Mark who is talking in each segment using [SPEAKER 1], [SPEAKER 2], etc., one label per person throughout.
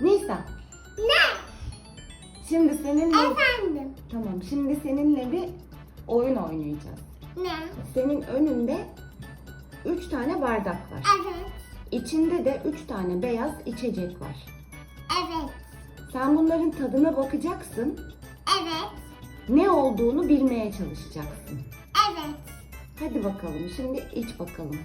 [SPEAKER 1] Nisa,
[SPEAKER 2] Ne?
[SPEAKER 1] şimdi seninle...
[SPEAKER 2] Efendim.
[SPEAKER 1] Tamam, şimdi seninle bir oyun oynayacağız.
[SPEAKER 2] Ne?
[SPEAKER 1] Senin önünde üç tane bardak var.
[SPEAKER 2] Evet.
[SPEAKER 1] İçinde de üç tane beyaz içecek var.
[SPEAKER 2] Evet.
[SPEAKER 1] Sen bunların tadına bakacaksın.
[SPEAKER 2] Evet.
[SPEAKER 1] Ne olduğunu bilmeye çalışacaksın.
[SPEAKER 2] Evet.
[SPEAKER 1] Hadi bakalım, şimdi iç bakalım.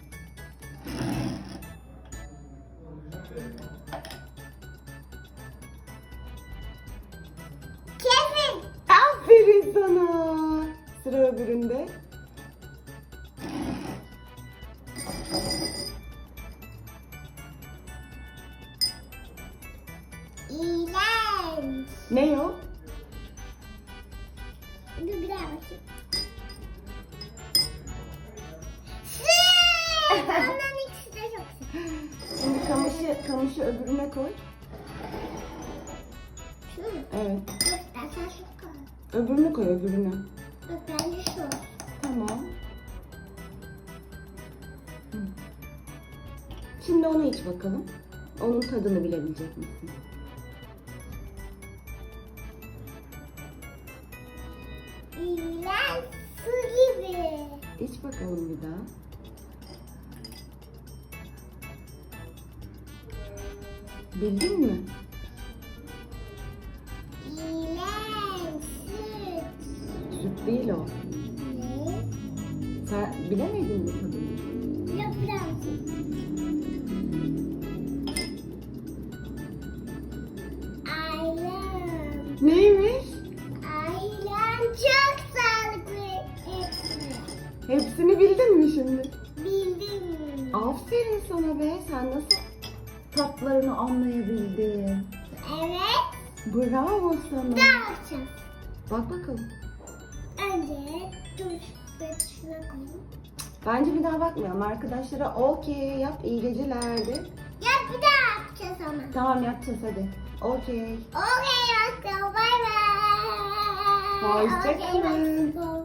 [SPEAKER 1] Sıra öbüründe.
[SPEAKER 2] İğrenç.
[SPEAKER 1] Ne o?
[SPEAKER 2] Dur bir daha bakayım. Ondan ikisi de çok.
[SPEAKER 1] Şimdi kamışı, kamışı öbürüne koy.
[SPEAKER 2] Şu mu?
[SPEAKER 1] Evet.
[SPEAKER 2] Dur ben sen şu koy.
[SPEAKER 1] Öbürünü koy öbürünü.
[SPEAKER 2] Dur bence şu.
[SPEAKER 1] Tamam. Şimdi onu iç bakalım. Onun tadını bilebilecek misin?
[SPEAKER 2] İğrenç su gibi.
[SPEAKER 1] İç bakalım bir daha. Bildin mi?
[SPEAKER 2] İğrenç. Süt
[SPEAKER 1] değil o.
[SPEAKER 2] Ne?
[SPEAKER 1] Sen bilemedin mi tadını?
[SPEAKER 2] Yok birazcık. Ayran.
[SPEAKER 1] Neymiş?
[SPEAKER 2] Ayran çok sağlıklı. Hepsi.
[SPEAKER 1] Hepsini bildin mi şimdi?
[SPEAKER 2] Bildim.
[SPEAKER 1] Aferin sana be. Sen nasıl tatlarını anlayabildin?
[SPEAKER 2] Evet.
[SPEAKER 1] Bravo sana.
[SPEAKER 2] Ne yapacağız?
[SPEAKER 1] Bak bakalım.
[SPEAKER 2] Önce dur. Ben şuna koyayım.
[SPEAKER 1] Bence bir daha bakmayalım. Arkadaşlara okey yap iyi geceler de.
[SPEAKER 2] Ya bir daha yapacağız ama.
[SPEAKER 1] Tamam yapacağız hadi. Okey.
[SPEAKER 2] Okay, let's go. Bye bye.
[SPEAKER 1] Hoşça
[SPEAKER 2] Okay.